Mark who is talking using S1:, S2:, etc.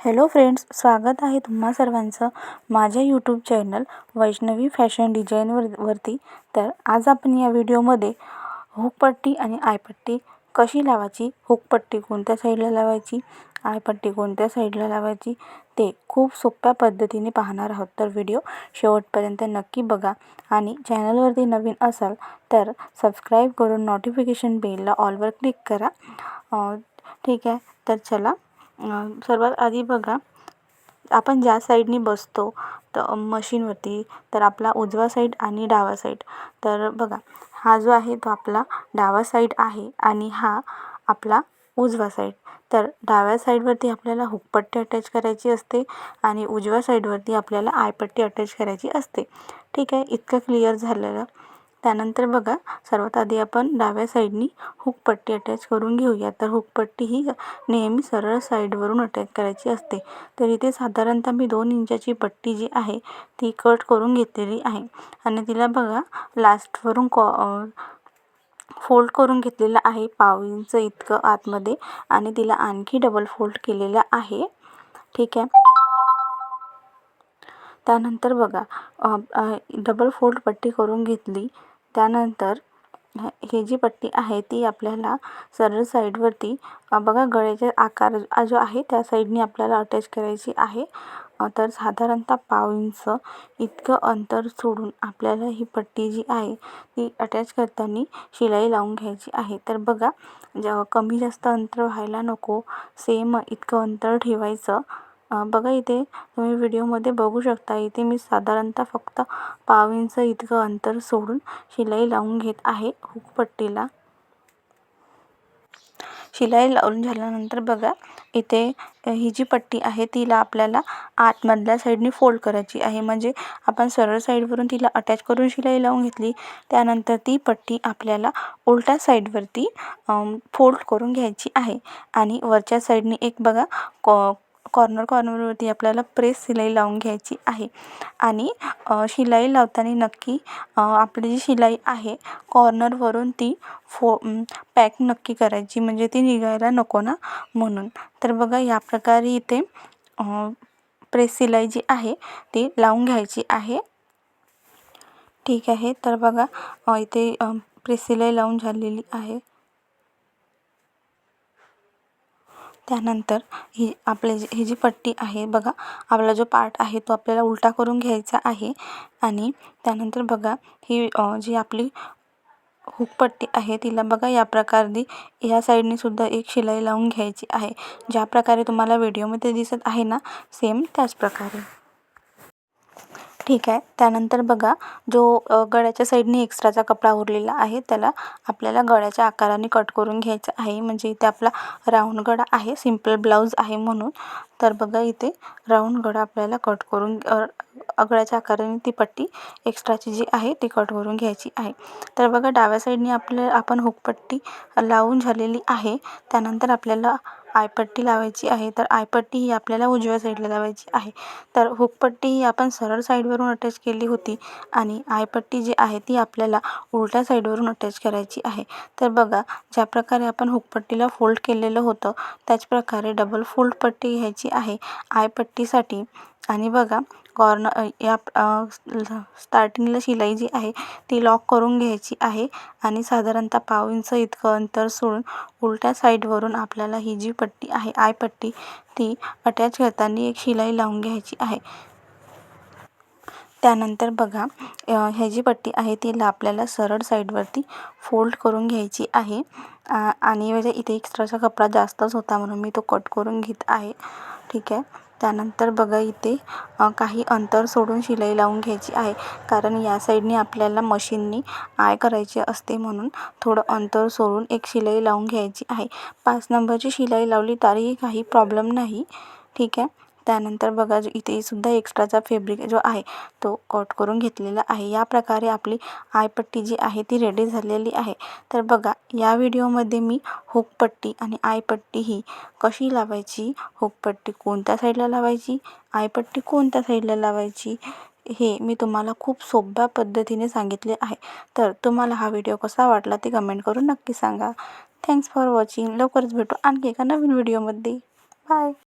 S1: Hello friends स्वागत आहे तुम्हा सर्वांचं माझ्या यूट्यूब चॅनल वैष्णवी फॅशन डिझाईनवर वरती. तर आज आपण या व्हिडिओमध्ये हुकपट्टी आणि आयपट्टी कशी लावायची हुकपट्टी कोणत्या साईडला लावायची आयपट्टी कोणत्या साईडला लावायची ते खूप सोप्या पद्धतीने पाहणार आहोत. तर व्हिडिओ शेवटपर्यंत नक्की बघा आणि चॅनलवरती नवीन असाल तर सबस्क्राईब करून नोटिफिकेशन बेलला ऑलवर क्लिक करा. ठीक आहे तर चला सर्वात आधी बघा आपण ज्या साईडनी बसतो तर मशीनवरती तर आपला उजवा साईड आणि डावा साईड तर बघा हा जो आहे तो आपला डावा साईड आहे आणि हा आपला उजवा साईड तर डाव्या साईडवरती आपल्याला हुकपट्टी अटॅच करायची असते आणि उजव्या साईडवरती आपल्याला आयपट्टी अटॅच करायची असते. ठीक आहे? इतकं क्लिअर झालेलं. त्यानंतर बघा सर्वात आधी आपण डाव्या साईडनी हुकपट्टी अटॅच करून घेऊया. तर हुकपट्टी ही नेहमी सरळ साईडवरून अटॅच करायची असते. तर इथे साधारणतः मी दोन इंचाची पट्टी जी आहे ती कट करून घेतलेली आहे. आणि तिला बघा लास्टवरून कॉ फोल्ड करून घेतलेलं आहे. पाव इंच इतकं आतमध्ये. आणि तिला आणखी डबल फोल्ड केलेलं आहे. ठीक आहे? त्यानंतर बघा डबल फोल्ड पट्टी करून घेतली. त्यानंतर ही जी पट्टी आहे ती आपल्याला सरळ साईडवरती बघा गळ्याचा आकार जो आहे त्या साईडने आपल्याला अटॅच करायची आहे. तर साधारणतः पाव इंच इतकं अंतर सोडून आपल्याला ही पट्टी जी आहे ती अटॅच करताना शिलाई लावून घ्यायची आहे. तर बघा ज कमी जास्त अंतर व्हायला नको सेम इतकं अंतर ठेवायचं. बघा इथे तुम्ही व्हिडिओमध्ये बघू शकता इथे मी साधारणतः फक्त पाव इंच इतकं अंतर सोडून शिलाई लावून घेत आहे हुकपट्टीला. शिलाई लावून झाल्यानंतर बघा इथे ही जी पट्टी आहे तिला आपल्याला आतमधल्या साईडनी फोल्ड करायची आहे. म्हणजे आपण सरळ साईडवरून तिला अटॅच करून शिलाई लावून घेतली त्यानंतर ती पट्टी आपल्याला उलट्या साईडवरती फोल्ड करून घ्यायची आहे. आणि वरच्या साईडने एक बघा कॉ कॉर्नर कॉर्नरवरती आपल्याला प्रेस शिलाई लावून घ्यायची आहे. आणि शिलाई लावताना नक्की आपली जी शिलाई आहे कॉर्नरवरून ती फो पॅक नक्की करायची. म्हणजे ती निघायला नको ना म्हणून. तर बघा या प्रकारे इथे प्रेस शिलाई जी आहे ती लावून घ्यायची आहे. ठीक आहे. तर बघा इथे प्रेस शिलाई लावून झालेली आहे. त्यानंतर ही आपले जी ही जी पट्टी आहे बघा आपला जो पार्ट आहे तो आपल्याला उलटा करून घ्यायचा आहे. आणि त्यानंतर बघा ही जी आपली हुकपट्टी आहे तिला बघा या प्रकारे या साईडने सुद्धा एक शिलाई लावून घ्यायची आहे. ज्या प्रकारे तुम्हाला व्हिडिओमध्ये दिसत आहे ना सेम त्याच प्रकारे. ठीक आहे. त्यानंतर बघा जो गळ्याच्या साईडने एक्स्ट्राचा कपडा उरलेला आहे त्याला आपल्याला गळ्याच्या आकाराने कट करून घ्यायचा आहे. म्हणजे इथे आपला राऊंड गळा आहे सिंपल ब्लाऊज आहे म्हणून. तर बघा इथे राऊंड गळा आपल्याला कट करून गळ्याच्या आकाराने ती पट्टी एक्स्ट्राची जी आहे ती कट करून घ्यायची आहे. तर बघा डाव्या साईडने आपल्या आपण हुकपट्टी लावून झालेली आहे. त्यानंतर आपल्याला आयपट्टी लावायची आहे तर आयपट्टी ही आपल्याला उजव्या साईडला लावायची आहे. तर हुकपट्टी ही आपण सरळ साईडवरून अटॅच केली होती आणि आयपट्टी जी आहे ती आपल्याला उलट्या साईडवरून अटॅच करायची आहे. तर बघा ज्या प्रकारे आपण हुकपट्टीला फोल्ड केलेलं होतं त्याचप्रकारे डबल फोल्ड पट्टी घ्यायची आहे. आयपट्टीसाठी आणि बघा कॉर्नर या स्टार्टिंगला शिलाई जी आहे ती लॉक करून घ्यायची आहे आणि साधारणतः पाव इंच इतकं अंतर सोडून उलट्या साईडवरून आपल्याला ही जी पट्टी आहे आयपट्टी ती अटॅच करताना एक शिलाई लावून घ्यायची आहे. त्यानंतर बघा ह्या जी पट्टी आहे तिला आपल्याला सरळ साईडवरती फोल्ड करून घ्यायची आहे. आणि म्हणजे इथे एक्स्ट्राचा कपडा जास्तच होता म्हणून मी तो कट करून घेत आहे. ठीक आहे? त्यानंतर बघा इथे काही अंतर सोडून शिलाई लावून घ्यायची आहे. कारण या साईडने आपल्याला मशीननी आय करायची असते म्हणून थोडं अंतर सोडून एक शिलाई लावून घ्यायची आहे. पाच नंबरची शिलाई लावली तरीही काही प्रॉब्लेम नाही. ठीक आहे? त्यानंतर बघा जो इथे सुद्धा एक्स्ट्राचा फेब्रिक जो आहे तो कट करून घेतलेला आहे. या प्रकारे आपली आयपट्टी जी आहे ती रेडी झालेली आहे. तर बघा या व्हिडिओमध्ये मी हुकपट्टी आणि आयपट्टी ही कशी लावायची? हुकपट्टी कोणत्या साईडला लावायची? आयपट्टी कोणत्या साईडला लावायची? हे मी तुम्हाला खूप सोप्या पद्धतीने सांगितले आहे. तर तुम्हाला हा व्हिडिओ कसा वाटला ते कमेंट करून नक्की सांगा. थँक्स फॉर वॉचिंग लवकरच भेटू आणखी एका नवीन व्हिडिओमध्ये. बाय